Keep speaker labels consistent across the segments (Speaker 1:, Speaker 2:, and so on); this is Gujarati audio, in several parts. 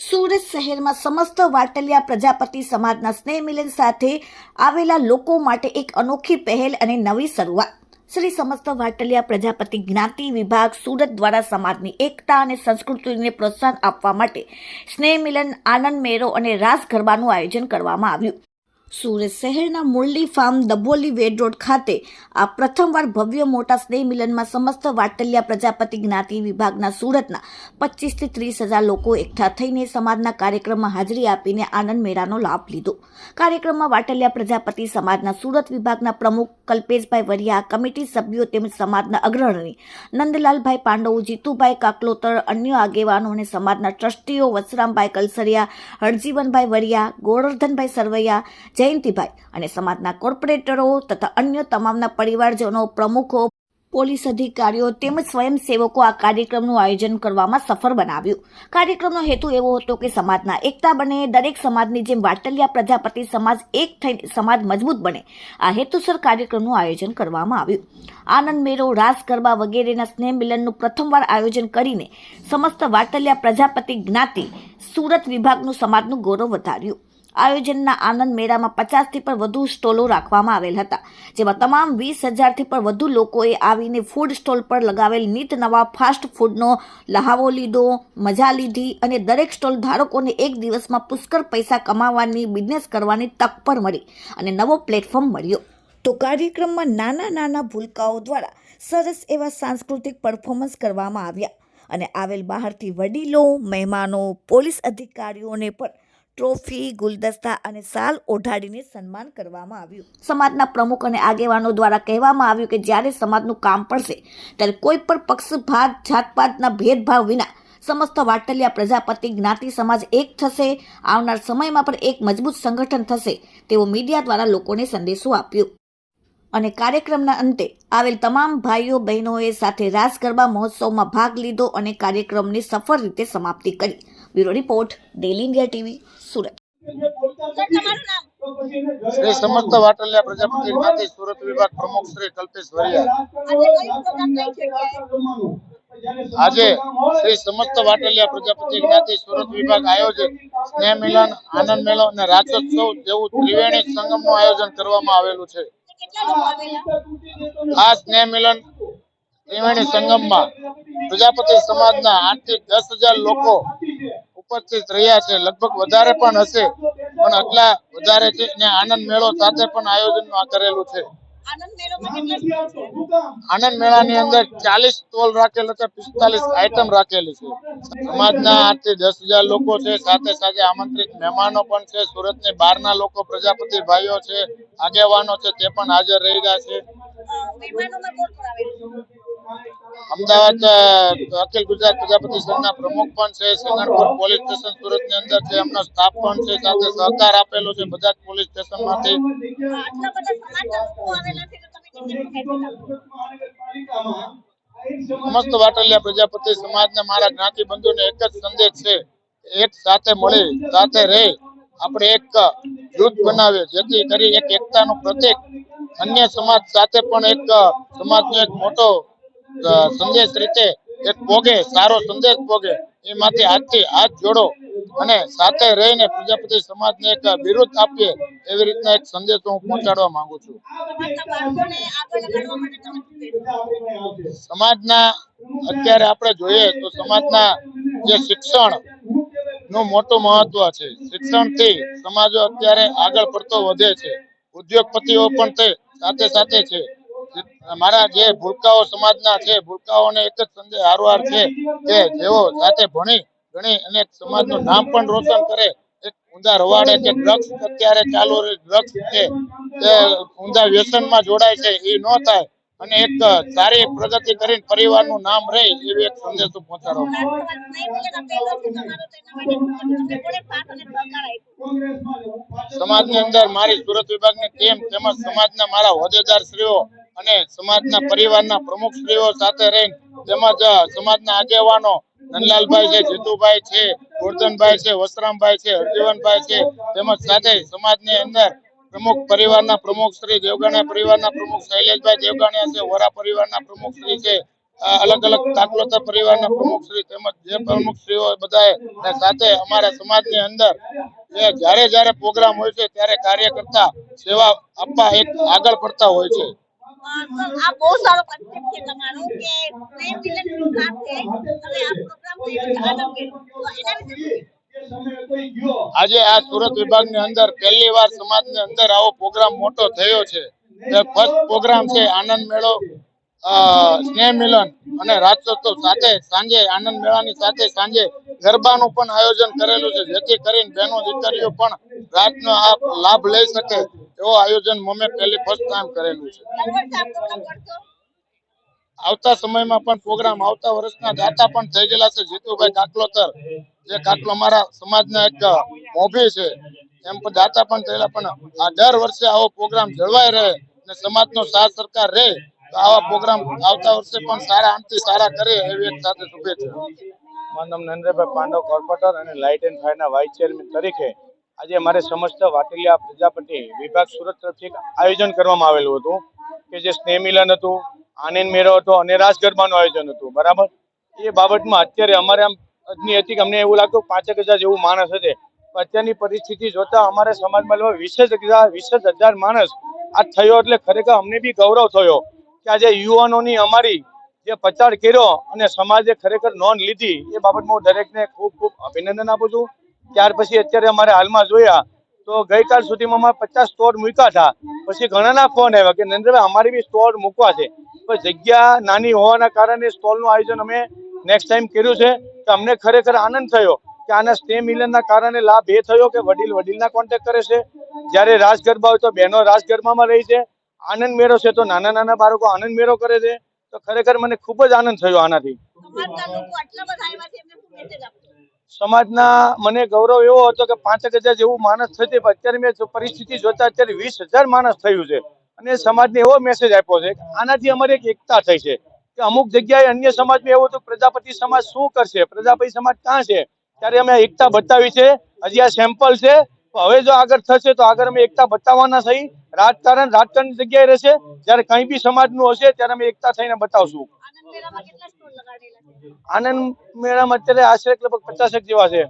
Speaker 1: સુરત શહેરમાં સમસ્ત વાટલિયા પ્રજાપતિ સમાજના સ્નેહ મિલન સાથે આવેલા લોકો માટે એક અનોખી પહેલ અને નવી શરૂઆત. શ્રી સમસ્ત વાટલિયા પ્રજાપતિ જ્ઞાતિ વિભાગ સુરત દ્વારા સમાજની એકતા અને સંસ્કૃતિને પ્રોત્સાહન આપવા માટે સ્નેહ મિલન, આનંદ મેળો અને રાસ ગરબાનું આયોજન કરવામાં આવ્યું. સુરત શહેરના મુરલી ફાર્મ દબોલી વેડ રોડ ખાતે આ પ્રથમવાર ભવ્ય મોટા સ્નેહ મિલનમાં સમસ્ત વાટલિયા પ્રજાપતિ જ્ઞાતિ વિભાગના સુરતના પચીસથી ત્રીસ હજાર લોકો એકઠા થઈને સમાજના કાર્યક્રમમાં હાજરી આપીને આનંદ મેળાનો લાભ લીધો. કાર્યક્રમમાં વાટલિયા પ્રજાપતિ સમાજના સુરત વિભાગના પ્રમુખ કલ્પેશભાઈ વરિયા, કમિટી સભ્યો તેમજ સમાજના અગ્રણી નંદલાલભાઈ પાંડવ, જીતુભાઈ કાકલોતર, અન્ય આગેવાનો અને સમાજના ટ્રસ્ટીઓ વસરામભાઈ કલસરિયા, હરજીવનભાઈ વરિયા, ગોવર્ધનભાઈ સરવૈયા જયંતિભાઈ અને સમાજના કોર્પોરેટરો તથા અન્ય તમામના પરિવારજનો, પ્રમુખો, પોલીસ અધિકારીઓ તેમજ સ્વયંસેવકો આ કાર્યક્રમનું આયોજન કરવામાં સફળ બનાવ્યું. કાર્યક્રમનો હેતુ એવો હતો કે સમાજના એકતા બને, દરેક સમાજની જેમ વાટલિયા પ્રજાપતિ સમાજ એક થઈને સમાજ મજબૂત બને. આ હેતુસર કાર્યક્રમનું આયોજન કરવામાં આવ્યું. આનંદ મેળો, રાસ ગરબા વગેરેના સ્નેહ મિલનનું પ્રથમવાર આયોજન કરીને સમસ્ત વાટલિયા પ્રજાપતિ જ્ઞાતિ, સુરત વિભાગનું સમાજનું ગૌરવ વધાર્યું. આયોજનના આનંદ મેળામાં પચાસથી પણ વધુ સ્ટોલો રાખવામાં આવેલ હતા, જેમાં તમામ વીસ હજારથી પણ વધુ લોકોએ આવીને ફૂડ સ્ટોલ પર લગાવેલ નીત નવા ફાસ્ટ ફૂડનો લહાવો લીધો, મજા લીધી અને દરેક સ્ટોલ ધારકોને એક દિવસમાં પુષ્કળ પૈસા કમાવાની બિઝનેસ કરવાની તક પણ મળી અને નવો પ્લેટફોર્મ મળ્યો. તો કાર્યક્રમમાં નાના નાના ભૂલકાઓ દ્વારા સરસ એવા સાંસ્કૃતિક પરફોર્મન્સ કરવામાં આવ્યા અને આવેલ બહારથી વડીલો, મહેમાનો, પોલીસ અધિકારીઓને પણ ટ્રોફી ગુલદસ્તા અને સાલ ઓઢાડીને સન્માન કરવામાં આવ્યું. સમાજના પ્રમુખ અને આગેવાનો દ્વારા કહેવામાં આવ્યું કે જ્યારે સમાજનું કામ પડશે, ત્યારે કોઈ પણ પક્ષપાત, જાતપાતના ભેદભાવ વિના સમસ્ત વાટલિયા પ્રજાપતિ, જ્ઞાતિ સમાજ એક થશે, આવનાર સમયમાં પણ એક મજબૂત સંગઠન થશે, તેવો મીડિયા દ્વારા લોકોને સંદેશો આપ્યો. અને કાર્યક્રમના અંતે આવેલ તમામ ભાઈઓ, બહેનોએ સાથે રાસ ગરબા મહોત્સવમાં ભાગ લીધો અને કાર્યક્રમની સફળ રીતે સમાપ્તિ કરી. Bureau report daily India TV, Surat.
Speaker 2: Shri સમસ્ત વાટલિયા પ્રજાપતિ માંથી સુરત વિભાગ પ્રમુખ શ્રી કલ્પેશ વરિયા. આજે શ્રી સમસ્ત વાટલિયા પ્રજાપતિ જ્ઞાતિ સુરત વિભાગ આયોજિત સ્નેહ મિલન, આનંદ મેળો અને રાજોત્સવ જેવું ત્રિવેણી સંગમનું આયોજન કરવામાં આવેલું છે. આ સ્નેહ મિલન ત્રિવેણી સંગમમાં પ્રજાપતિ સમાજના આઠથી દસ હજાર લોકો ઉપસ્થિત રહ્યા છે. લગભગ વધારે પણ હશે. પણ આટલા વધારે છે ને આનંદ મેળો સાથે પણ આયોજન કરેલું છે. આનંદ મેળાની અંદર ચાલીસ સ્ટોલ રાખેલો છે પિસ્તાલીસ આઈટમ રાખેલી છે. સમાજના આઠથી દસ હજાર લોકો છે. સાથે સાથે આમંત્રિત મહેમાનો પણ છે. સુરતની બહારના લોકો પ્રજાપતિ ભાઈઓ છે આગેવાનો છે તે પણ હાજર રહી રહ્યા છે? અમદાવાદ અખિલ ગુજરાત પ્રજાપતિ સંઘના પ્રમુખ પણ છે. સિંગણપુર પોલીસ સ્ટેશન સુરતની અંદર છે. એમનો સ્ટાફ પણ છે. સાથે સહકાર આપેલો છે બધા પોલીસ સ્ટેશનમાંથી સમસ્ત વાટલિયા પ્રજાપતિ સમાજના મારા જ્ઞાતિ બંધુને એક જ સંદેશ છે. એક સાથે મળી, સાથે રહી આપણે એક જૂથ બનાવીએ, જેથી કરી એક એકતાનું પ્રતીક અન્ય સમાજ સાથે પણ એક સમાજનો એક મોટો સંદેશ રીતે એક પોગે સારો સંદેશ પોગે એ માટે આજથી હાથ જોડો અને સાથે રહીને પ્રજાપતિ સમાજને એક વિરુદ્ધ આપીએ એવી રીતના એક સંદેશો હું પહોંચાડવા માંગુ છું. સમાજના, અત્યારે આપણે જોઈએ તો સમાજના જે શિક્ષણનું મોટું મહત્વ છે. શિક્ષણથી સમાજો અત્યારે આગળ પડતો વધે છે. ઉદ્યોગપતિઓ પણ તે સાથે સાથે છે. મારા જે ભૂલકાઓ સમાજના છે, ભૂલકાઓને એક જ સંદેશ હારવાર છે કે જેઓ સાથે ભણી, ગણી અને સમાજનું નામ પણ રોશન કરે, એક ઊંધા ન અંદર મારી સુરત વિભાગની ટીમ તેમજ સમાજના મારા હોદ્દેદારશ્રીઓ અને સમાજના પરિવારના પ્રમુખ શ્રીઓ સાથે રહીને તેમજ સમાજના આગેવાનો નંદલાલભાઈ છે, જીતુભાઈ છે, ગોરધનભાઈ છે, વસરામભાઈ છે, હરજીવનભાઈ છે, તેમજ સાથે સમાજની અંદર પ્રમુખ પરિવારના પ્રમુખ શ્રી દેવગાણિયા પરિવારના પ્રમુખ શૈલેષભાઈ દેવગાણિયા છે, વોરા પરિવારના પ્રમુખ શ્રી છે અલગ અલગ કાકલોતર પરિવારના પ્રમુખ શ્રી તેમજ જે પ્રમુખ શ્રીઓ બધાએ સાથે અમારા સમાજની અંદર જે જ્યારે જ્યારે પ્રોગ્રામ હોય છે, ત્યારે કાર્યકર્તા સેવા આપવા એક આગળ પડતા હોય છે.
Speaker 3: આ બહુ આ
Speaker 2: આજે આ સુરત વિભાગની અંદર પહેલી વાર સમાજની અંદર આવો પ્રોગ્રામ મોટો થયો છે. ફર્સ્ટ પ્રોગ્રામ છે આનંદ મેળો સ્નેહ મિલન અને રાજોત્સવ સાથે સાંજે, આનંદ મેળાની સાથે સાંજે ગરબાનું પણ આયોજન કરેલું છે. જેથી કરીને બહેનો, દીકરીઓ પણ રાતનો આ લાભ લઈ શકે. એવો આયોજન મમે પહેલી ફર્સ્ટ ટાઈમ કરેલું છે. આવતા સમયમાં પણ પ્રોગ્રામ આવતા વર્ષના દાતા પણ થઈ ગયેલા છે. જીતુભાઈ કાકલોતર જે કાકલો અમારા સમાજના એક મોભી છે. એમ પણ દાતા પણ થયેલા, પણ આ દર વર્ષે આવો પ્રોગ્રામ જળવાઈ રહે અને સમાજનો સાથ સરકાર રહે, તો આવા પ્રોગ્રામ આવતા વર્ષે પણ સારા આમથી સારા કરે એવી એક સાથે શુભેચ્છા.
Speaker 4: મારું નામ નરેન્દ્રભાઈ પાંડવ કોર્પોરેટર અને લાઇટ એન્ડ ફાયરના વાઇસ ચેરમેન તરીકે આજે અમારે સમસ્ત વાટેલિયા પ્રજાપતિ વિભાગ સુરત તરફથી આયોજન કરવામાં આવેલું હતું કે જે સ્નેહ મિલન હતું, આનંદ મેળો હતો અને રાસ ગરબાનું આયોજન હતું. બરાબર? એ બાબતમાં અત્યારે અમારે આમ આજની હતી કે અમને એવું લાગતું પાંચેક હજાર જેવું માણસ હશે. અત્યારની પરિસ્થિતિ જોતા અમારા સમાજમાં વીસ હજાર વીસ હજાર માણસ આ થયો એટલે ખરેખર અમને બી ગૌરવ થયો કે આજે યુવાનોની અમારી જે પચાર કર્યો અને સમાજે ખરેખર નોંધ લીધી. એ બાબતમાં હું દરેકને ખૂબ ખૂબ અભિનંદન આપું છું. ત્યાર પછી અત્યારે અમારે હાલમાં જોયા તો ગઈકાલ સુધીમાં અમારે પચાસ સ્ટોર મૂક્યા હતા. પછી ઘણાના ફોન આવ્યા કે, નરેન્દ્રભાઈ, અમારે બી સ્ટોર મૂકવા છે. પણ જગ્યા નાની હોવાના કારણે સ્ટોલનું આયોજન અમે નેક્સ્ટ ટાઈમ કર્યું છે તો અમને ખરેખર આનંદ થયો કે આના સ્ટે મિલનના કારણે લાભ એ થયો કે વડીલ વડીલના કોન્ટેક્ટ કરે છે. જ્યારે રાસ ગરબા હોય તો બહેનો રાસ ગરબામાં રહી છે. આનંદ મેળો છે તો નાના નાના બાળકો આનંદ મેળો કરે છે. તો ખરેખર મને ખૂબ જ આનંદ થયો આનાથી.
Speaker 3: સમાજના
Speaker 4: મને ગૌરવ એવો હતો કે પાંચેક હજાર જેવું માણસ થતી પણ અત્યારે મેં પરિસ્થિતિ જોતા અત્યારે વીસ હજાર માણસ થયું છે. અને સમાજને એવો મેસેજ આપ્યો છે આનાથી અમારે એક એકતા થઈ છે. કે અમુક જગ્યાએ અન્ય સમાજમાં એવું હતું, પ્રજાપતિ સમાજ શું કરશે? પ્રજાપતિ સમાજ ક્યાં છે? ત્યારે અમે એકતા બતાવી છે. હજી આ સેમ્પલ છે. હવે જો આગળ થશે તો આગળ અમે એકતા બતાવવાના થઈ રાજકારણ રાજકારણની જગ્યાએ રહેશે. જ્યારે કંઈ બી સમાજનું હશે ત્યારે અમે એકતા થઈને બતાવશું.
Speaker 3: આનંદ મેળામાં
Speaker 4: અત્યારે આશરે લગભગ પચાસેક જેવા છે.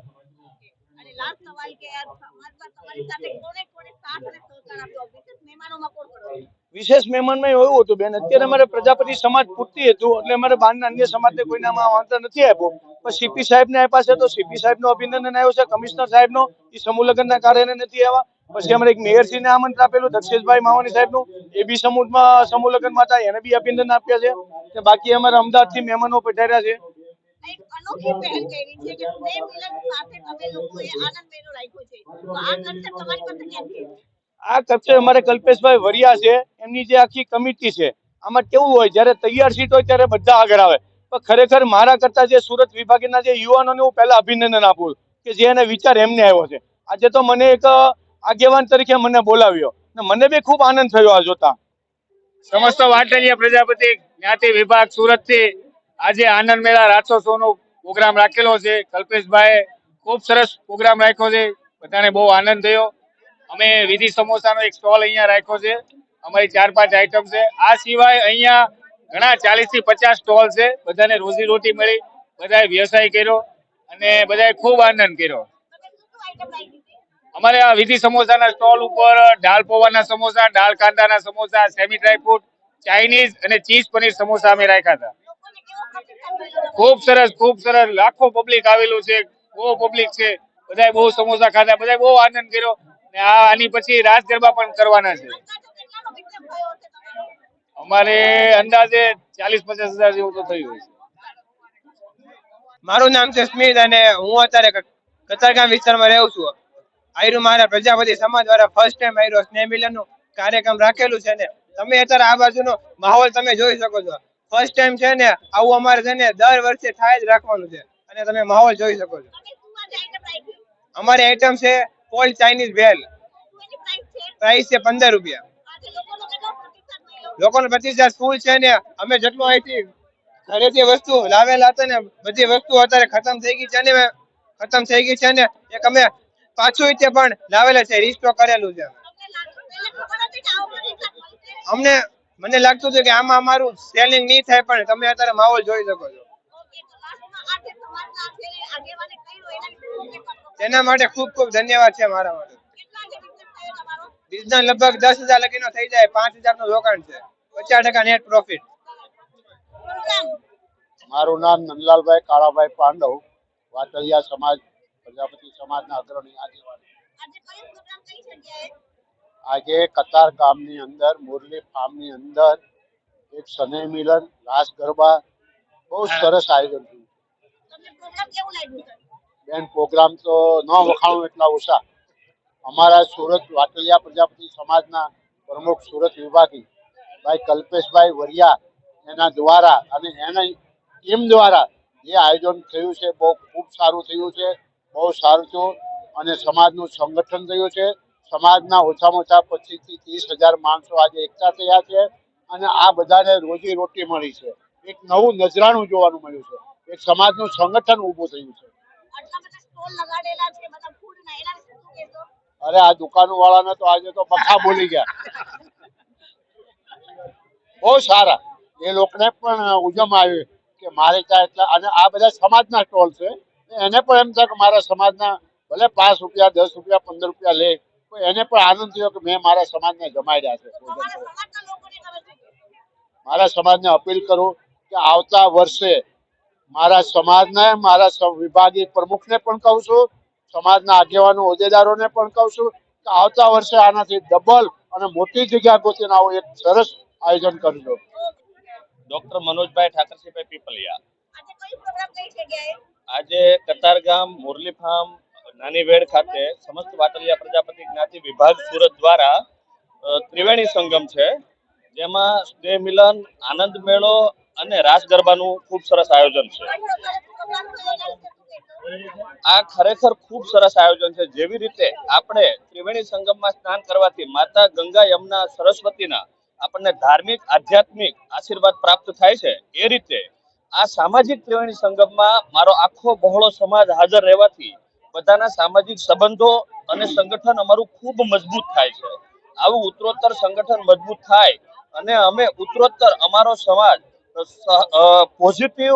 Speaker 3: વિશેષ મહેમાનમાં
Speaker 4: એવું હતું બેન અત્યારે અમારે પ્રજાપતિ સમાજ પૂરતી હતું એટલે અમારે બહારના અન્ય સમાજને કોઈને આમાં વાંધો નથી આપ્યો. પણ સીપી સાહેબને આપ્યા છે તો સીપી સાહેબનો અભિનંદન આવ્યો છે કમિશનર સાહેબનો એ સમૂહ લગ્નના કારણે નથી આવ્યા. પછી અમારે એક મેયરશ્રીને આમંત્રણ આપેલું દક્ષેશભાઈ માવાની સાહેબનું એ બી સમૂહમાં સમૂહ લગ્નમાં હતા એને બી અભિનંદન આપ્યા છે. કે બાકી અમારે અમદાવાદથી મહેમાનો પધાર્યા છે.
Speaker 3: આ
Speaker 4: કચ્છે અમારે કલ્પેશભાઈ વરિયા છે એમની જે આખી કમિટી છે આમાં કેવું હોય જ્યારે તૈયાર સીટ હોય ત્યારે બધા આગળ આવે. ખરેખર મારા કરતા જે સુરત વિભાગના જે યુવાનોને હું પહેલા અભિનંદન આપું કે જે એને વિચાર એમને આવ્યો છે. આજે તો મને એક આગેવાન તરીકે મને બોલાવ્યો. ને મને બી ખૂબ આનંદ થયો આ જોતા.
Speaker 5: સમસ્ત વાટલીય પ્રજાપતિ, જ્ઞાતિ વિભાગ સુરતથી આજે આનંદ મેળા રાત્રોત્સવ નો પ્રોગ્રામ રાખેલો છે. કલ્પેશભાઈ ખૂબ સરસ પ્રોગ્રામ રાખ્યો છે. બધાને બહુ આનંદ થયો. અમે વિધિ સમોસાનો એક સ્ટોલ અહીંયા રાખ્યો છે. અમારી ચાર પાંચ આઈટમ છે. આ સિવાય અહીંયા ઘણા ચાલીસથી પચાસ સ્ટોલ છે. બધાને રોજી રોટી મળી, બધાએ વ્યવસાય કર્યો અને બધાએ ખૂબ આનંદ કર્યો. અમારે વિધિ સમોસાના સ્ટોલ ઉપર દાળ પૌવાના સમોસા, દાળ કાંદાના samosa, semi dry fruit, Chinese અને ચીઝ પનીર સમોસા અમે રાખ્યા હતા. ખૂબ સરસ ખૂબ સરસ. લાખો પબ્લિક આવેલું છે, બહુ પબ્લિક છે. બધાએ બહુ સમોસા ખાધા, બધાએ બહુ આનંદ કર્યો. અને આ આની પછી રાસ ગરબા પણ કરવાના છે
Speaker 3: અંદાજો કેટલાનો business થયો હશે તમારો
Speaker 5: અમારે અંદાજે ચાલીસ પચાસ હજાર જેવું તો થયું હશે.
Speaker 6: મારું નામ છે સ્મિત અને હું અત્યારે કતારગામ વિસ્તારમાં રહું છું. આયરું મારા પ્રજાપતિ સમાજ દ્વારા ફર્સ્ટ ટાઈમ આયરો સ્નેહ મિલનનું કાર્યક્રમ રાખેલું છે ને તમે અત્યારે આ બાજુનો માહોલ તમે જોઈ શકો છો. ફર્સ્ટ ટાઈમ છે ને આવું અમારે છે ને દર વર્ષે થાય જ રાખવાનું છે અને તમે માહોલ જોઈ શકો છો. અમારે આઈટમ છે કોલ્ડ ચાઇનીઝ ભેલ
Speaker 3: પ્રાઇસ છે
Speaker 6: પંદર રૂપિયા.
Speaker 3: પ્રતિસાદ બધી
Speaker 6: લોકોનો સ્કૂલ છે ને, અમે જેટલું અહીંથી ઘરેથી વસ્તુ લાવેલા હતા ને, બધી વસ્તુ અત્યારે ખતમ થઈ ગઈ છે ને ખતમ થઈ ગઈ છે ને, એક અમે પાછું રીતે પણ લાવેલા છે રીસ્ટોક કરેલું છે અમને, મને લાગતું હતું કે આમાં અમારું સેલિંગ નહીં થાય, પણ તમે અત્યારે માહોલ જોઈ શકો છો? તેના માટે ખૂબ ખૂબ ધન્યવાદ છે મારા માટે
Speaker 3: કેટલા જે બિઝનેસ થયો તમારો
Speaker 6: બિઝનેસ લગભગ દસ હજાર લગીનો થઈ જાય પાંચ હજારનું રોકાણ છે. પચાસ ટકા નેટ પ્રોફિટ
Speaker 7: મારું નામ નંદલાલભાઈ કાળાભાઈ પાંડવ વાટલિયા સમાજ પ્રજાપતિ સમાજના અગ્રણી
Speaker 3: આજે કયો પ્રોગ્રામ કઈ
Speaker 7: આજે કતાર ગામની અંદર મુરલી ફાર્મની અંદર એક શનૈ મિલન રાસ ગરબા બહુ સરસ આયોજન થયું.
Speaker 3: તમને પ્રોગ્રામ કેવું લાગ્યું? છે
Speaker 7: બેન પ્રોગ્રામ તો ન વખાણું એટલા ઓછા. અમારા સુરત વાટલિયા પ્રજાપતિ સમાજના પ્રમુખ સુરત વિભાગી, ભાઈ કલ્પેશભાઈ વરિયા, એના દ્વારા અને એના ટીમ દ્વારા જે આયોજન થયું છે, બહુ ખૂબ સારું થયું છે, બહુ સારું થયું અને સમાજનું સંગઠન થયું છે. સમાજના ઓછામાં ઓછા પચીસથી ત્રીસ હજાર માણસો આજે એકઠા થયા છે અને આ બધાને રોજી રોટી મળી છે. એક નવું નજરાણું જોવાનું મળ્યું છે. એક સમાજનું સંગઠન ઊભું થયું છે. અરે આ દુકાન વાળાને તો આજે તો પથ્થા બોલી ગયા. બહુ સારા. એ લોકોને પણ ઉજમ આવી કે મારે ત્યાં એટલા અને આ બધા સમાજના સ્ટોલ છે. એને પણ એમ થાય કે મારા સમાજના ભલે પાંચ રૂપિયા દસ રૂપિયા પંદર રૂપિયા લે પણ એને પણ આનંદ થયો કે મેં મારા સમાજને જમાડ્યા છે. મારા સમાજને અપીલ કરું કે આવતા વર્ષે મારા સમાજને મારા વિભાગીય પ્રમુખને પણ કહું છું સમાજના આગેવાનો હોદ્દેદારોને પણ કહું છું કે આવતા વર્ષે આનાથી ડબલ અને મોટી જગ્યા ગોતીને આવું એક સરસ આયોજન કરજો
Speaker 8: ડોક્ટર મનોજભાઈ ઠાકરસિંહભાઈ પીપલિયા.
Speaker 3: આજે
Speaker 8: કતારગામ મુરલી ફાર્મ નાની વેડ ખાતે સમસ્ત વાટલિયા પ્રજાપતિ જ્ઞાતિ વિભાગ સુરત દ્વારા ત્રિવેણી સંગમ છે જેમાં સ્નેહ મિલન આનંદ મેળો અને રાસ ગરબાનું ખૂબ સરસ આયોજન છે. આ ખરેખર ખૂબ સરસ આયોજન છે. જેવી રીતે આપણે ત્રિવેણી સંગમમાં સ્નાન કરવાથી માતા ગંગા યમુના સરસ્વતીના આપણને ધાર્મિક, આધ્યાત્મિક આશીર્વાદ પ્રાપ્ત થાય છે. એ રીતે આ સામાજિક ત્રિવેણી સંગમમાં મારો આખો બહોળો સમાજ હાજર રહેવાથી બધાના સામાજિક સંબંધો અને સંગઠન અમારું ખૂબ મજબૂત થાય છે. આવું ઉત્તરોત્તર સંગઠન મજબૂત થાય અને અમે ઉત્તરોત્તર અમારો સમાજ પોઝિટિવ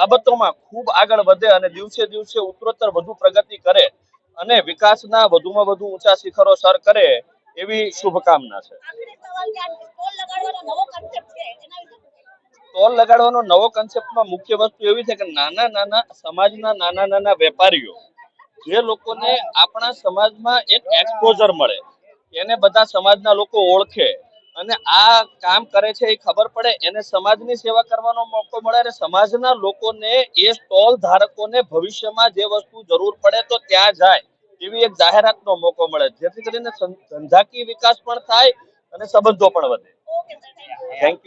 Speaker 8: બાબતોમાં ખૂબ આગળ વધે અને દિવસે દિવસે ઉત્તરોત્તર વધુ પ્રગતિ કરે અને વિકાસના વધુમાં વધુ ઊંચા શિખરો સર કરે એવી શુભકામના છે.
Speaker 3: સ્ટોલ લગાડવાનો નવો
Speaker 8: કન્સેપ્ટમાં મુખ્ય વસ્તુ એવી છે કે નાના નાના સમાજના નાના નાના વેપારીઓ જે લોકોને આપણા સમાજમાં એક એક્સપોઝર મળે એને બધા સમાજના લોકો ઓળખે અને આ કામ કરે છે એ ખબર પડે એને સમાજની સેવા કરવાનો મોકો મળે અને સમાજના લોકોને એ સ્ટોલ ધારકોને ભવિષ્યમાં જે વસ્તુ જરૂર પડે તો ત્યાં જાય એવી એક જાહેરાતનો મોકો મળે. જેથી કરીને ધંધાકીય વિકાસ પણ થાય અને સંબંધો પણ વધે. Thank you